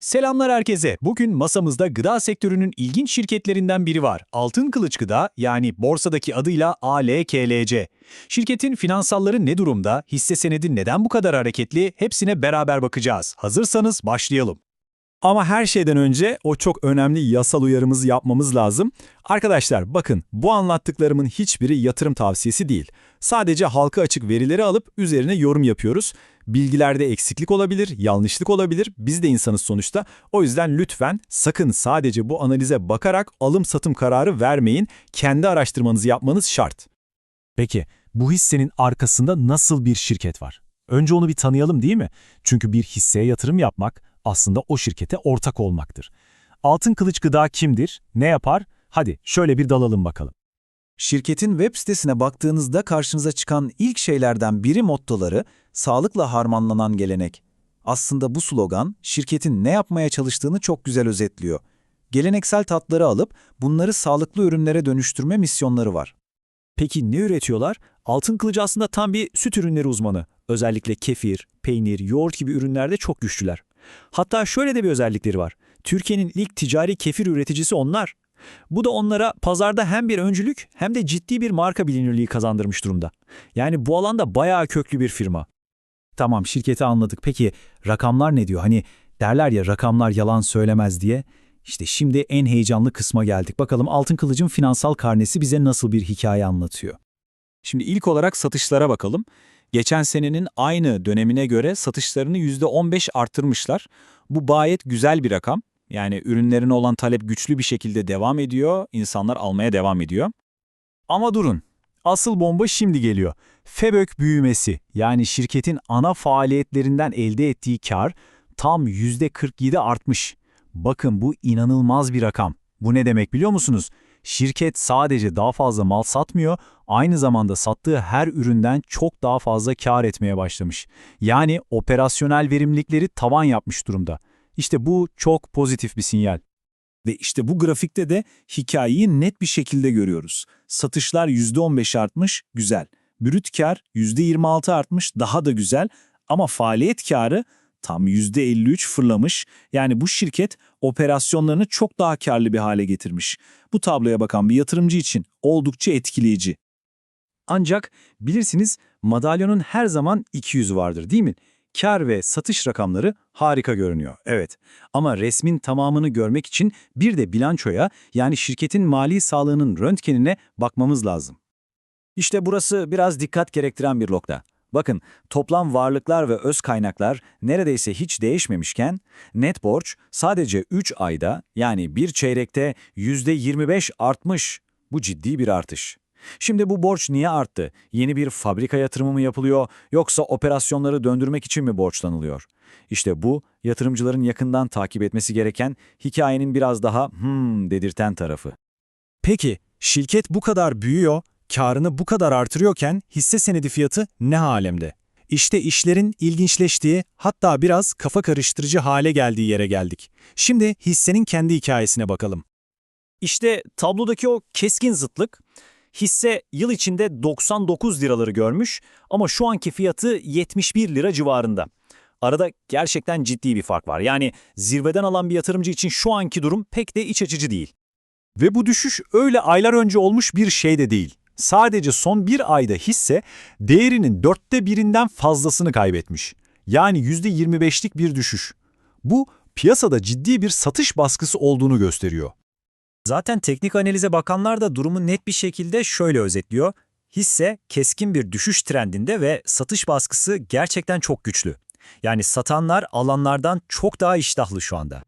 Selamlar herkese. Bugün masamızda gıda sektörünün ilginç şirketlerinden biri var. Altın Kılıç Gıda yani borsadaki adıyla ALKLC. Şirketin finansalları ne durumda, hisse senedi neden bu kadar hareketli hepsine beraber bakacağız. Hazırsanız başlayalım. Ama her şeyden önce o çok önemli yasal uyarımızı yapmamız lazım. Arkadaşlar bakın bu anlattıklarımın hiçbiri yatırım tavsiyesi değil. Sadece halka açık verileri alıp üzerine yorum yapıyoruz. Bilgilerde eksiklik olabilir, yanlışlık olabilir. Biz de insanız sonuçta. O yüzden lütfen sakın sadece bu analize bakarak alım-satım kararı vermeyin. Kendi araştırmanızı yapmanız şart. Peki bu hissenin arkasında nasıl bir şirket var? Önce onu bir tanıyalım değil mi? Çünkü bir hisseye yatırım yapmak aslında o şirkete ortak olmaktır. Altın Kılıç Gıda kimdir? Ne yapar? Hadi şöyle bir dalalım bakalım. Şirketin web sitesine baktığınızda karşınıza çıkan ilk şeylerden biri mottoları sağlıkla harmanlanan gelenek. Aslında bu slogan şirketin ne yapmaya çalıştığını çok güzel özetliyor. Geleneksel tatları alıp bunları sağlıklı ürünlere dönüştürme misyonları var. Peki ne üretiyorlar? Altın Kılıç aslında tam bir süt ürünleri uzmanı. Özellikle kefir, peynir, yoğurt gibi ürünlerde çok güçlüler. Hatta şöyle de bir özellikleri var. Türkiye'nin ilk ticari kefir üreticisi onlar. Bu da onlara pazarda hem bir öncülük hem de ciddi bir marka bilinirliği kazandırmış durumda. Yani bu alanda bayağı köklü bir firma. Tamam şirketi anladık. Peki rakamlar ne diyor? Hani derler ya rakamlar yalan söylemez diye. İşte şimdi en heyecanlı kısma geldik. Bakalım Altın Kılıç'ın finansal karnesi bize nasıl bir hikaye anlatıyor? Şimdi ilk olarak satışlara bakalım. Geçen senenin aynı dönemine göre satışlarını %15 arttırmışlar. Bu gayet güzel bir rakam. Yani ürünlerine olan talep güçlü bir şekilde devam ediyor, insanlar almaya devam ediyor. Ama durun. Asıl bomba şimdi geliyor. FEBÖK büyümesi yani şirketin ana faaliyetlerinden elde ettiği kar tam %47 artmış. Bakın bu inanılmaz bir rakam. Bu ne demek biliyor musunuz? Şirket sadece daha fazla mal satmıyor, aynı zamanda sattığı her üründen çok daha fazla kar etmeye başlamış. Yani operasyonel verimlilikleri tavan yapmış durumda. İşte bu çok pozitif bir sinyal. Ve işte bu grafikte de hikayeyi net bir şekilde görüyoruz. Satışlar %15 artmış, güzel. Brüt kar %26 artmış, daha da güzel. Ama faaliyet karı tam %53 fırlamış. Yani bu şirket operasyonlarını çok daha karlı bir hale getirmiş. Bu tabloya bakan bir yatırımcı için oldukça etkileyici. Ancak bilirsiniz madalyonun her zaman iki yüzü vardır değil mi? Kar ve satış rakamları harika görünüyor, evet. Ama resmin tamamını görmek için bir de bilançoya yani şirketin mali sağlığının röntgenine bakmamız lazım. İşte burası biraz dikkat gerektiren bir nokta. Bakın toplam varlıklar ve öz kaynaklar neredeyse hiç değişmemişken net borç sadece 3 ayda yani bir çeyrekte %25 artmış. Bu ciddi bir artış. Şimdi bu borç niye arttı? Yeni bir fabrika yatırımı mı yapılıyor yoksa operasyonları döndürmek için mi borçlanılıyor? İşte bu yatırımcıların yakından takip etmesi gereken hikayenin biraz daha hmm dedirten tarafı. Peki şirket bu kadar büyüyor, karını bu kadar artırıyorken hisse senedi fiyatı ne halemde? İşte işlerin ilginçleştiği, hatta biraz kafa karıştırıcı hale geldiği yere geldik. Şimdi hissenin kendi hikayesine bakalım. İşte tablodaki o keskin zıtlık, hisse yıl içinde 99 liraları görmüş ama şu anki fiyatı 71 lira civarında. Arada gerçekten ciddi bir fark var. Yani zirveden alan bir yatırımcı için şu anki durum pek de iç açıcı değil. Ve bu düşüş öyle aylar önce olmuş bir şey de değil. Sadece son bir ayda hisse değerinin dörtte birinden fazlasını kaybetmiş. Yani %25'lik bir düşüş. Bu piyasada ciddi bir satış baskısı olduğunu gösteriyor. Zaten teknik analize bakanlar da durumu net bir şekilde şöyle özetliyor. Hisse keskin bir düşüş trendinde ve satış baskısı gerçekten çok güçlü. Yani satanlar alanlardan çok daha iştahlı şu anda.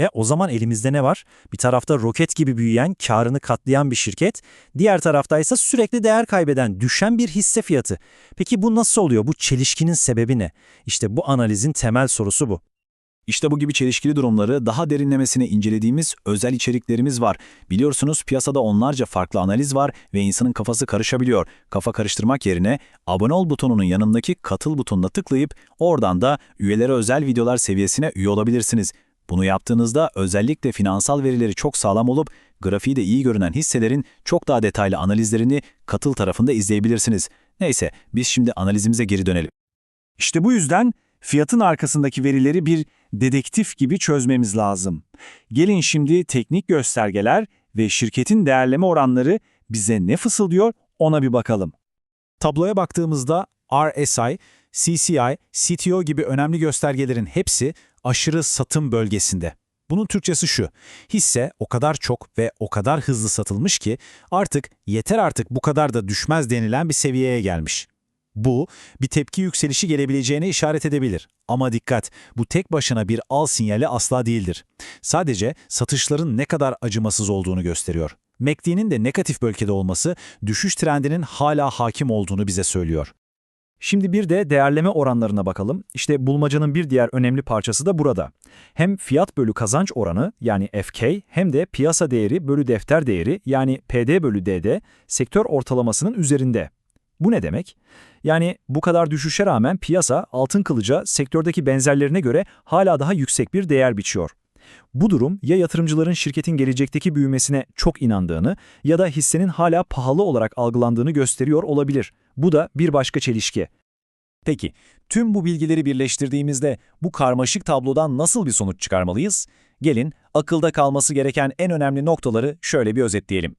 E o zaman elimizde ne var? Bir tarafta roket gibi büyüyen, karını katlayan bir şirket, diğer taraftaysa sürekli değer kaybeden, düşen bir hisse fiyatı. Peki bu nasıl oluyor? Bu çelişkinin sebebi ne? İşte bu analizin temel sorusu bu. İşte bu gibi çelişkili durumları daha derinlemesine incelediğimiz özel içeriklerimiz var. Biliyorsunuz piyasada onlarca farklı analiz var ve insanın kafası karışabiliyor. Kafa karıştırmak yerine abone ol butonunun yanındaki katıl butonuna tıklayıp oradan da üyelere özel videolar seviyesine üye olabilirsiniz. Bunu yaptığınızda özellikle finansal verileri çok sağlam olup grafiği de iyi görünen hisselerin çok daha detaylı analizlerini katıl tarafında izleyebilirsiniz. Neyse biz şimdi analizimize geri dönelim. İşte bu yüzden fiyatın arkasındaki verileri bir dedektif gibi çözmemiz lazım. Gelin şimdi teknik göstergeler ve şirketin değerleme oranları bize ne fısıldıyor ona bir bakalım. Tabloya baktığımızda RSI, CCI, CTO gibi önemli göstergelerin hepsi aşırı satım bölgesinde. Bunun Türkçesi şu, hisse o kadar çok ve o kadar hızlı satılmış ki artık yeter artık bu kadar da düşmez denilen bir seviyeye gelmiş. Bu, bir tepki yükselişi gelebileceğine işaret edebilir. Ama dikkat, bu tek başına bir al sinyali asla değildir. Sadece satışların ne kadar acımasız olduğunu gösteriyor. MACD'nin de negatif bölgede olması, düşüş trendinin hala hakim olduğunu bize söylüyor. Şimdi bir de değerleme oranlarına bakalım. İşte bulmacanın bir diğer önemli parçası da burada. Hem fiyat bölü kazanç oranı yani FK hem de piyasa değeri bölü defter değeri yani PD bölü DD sektör ortalamasının üzerinde. Bu ne demek? Yani bu kadar düşüşe rağmen piyasa altın kılıca sektördeki benzerlerine göre hala daha yüksek bir değer biçiyor. Bu durum ya yatırımcıların şirketin gelecekteki büyümesine çok inandığını ya da hissenin hala pahalı olarak algılandığını gösteriyor olabilir. Bu da bir başka çelişki. Peki, tüm bu bilgileri birleştirdiğimizde bu karmaşık tablodan nasıl bir sonuç çıkarmalıyız? Gelin, akılda kalması gereken en önemli noktaları şöyle bir özetleyelim.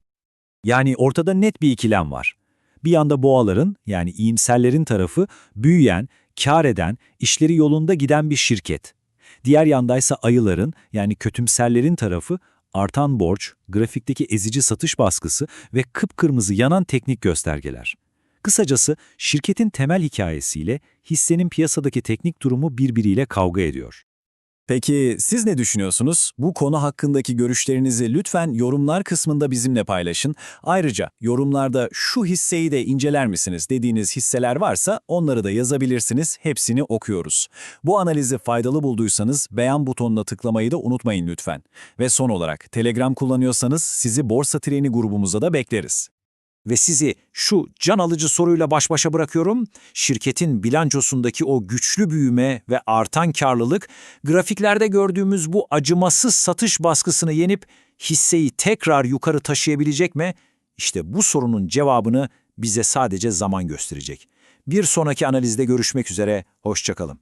Yani ortada net bir ikilem var. Bir yanda boğaların yani iyimserlerin tarafı büyüyen, kar eden, işleri yolunda giden bir şirket. Diğer yandaysa ayıların yani kötümserlerin tarafı artan borç, grafikteki ezici satış baskısı ve kıpkırmızı yanan teknik göstergeler. Kısacası şirketin temel hikayesiyle hissenin piyasadaki teknik durumu birbiriyle kavga ediyor. Peki siz ne düşünüyorsunuz? Bu konu hakkındaki görüşlerinizi lütfen yorumlar kısmında bizimle paylaşın. Ayrıca yorumlarda şu hisseyi de inceler misiniz dediğiniz hisseler varsa onları da yazabilirsiniz. Hepsini okuyoruz. Bu analizi faydalı bulduysanız beğen butonuna tıklamayı da unutmayın lütfen. Ve son olarak Telegram kullanıyorsanız sizi Borsa Treni grubumuza da bekleriz. Ve sizi şu can alıcı soruyla baş başa bırakıyorum. Şirketin bilançosundaki o güçlü büyüme ve artan karlılık, grafiklerde gördüğümüz bu acımasız satış baskısını yenip hisseyi tekrar yukarı taşıyabilecek mi? İşte bu sorunun cevabını bize sadece zaman gösterecek. Bir sonraki analizde görüşmek üzere, hoşçakalın.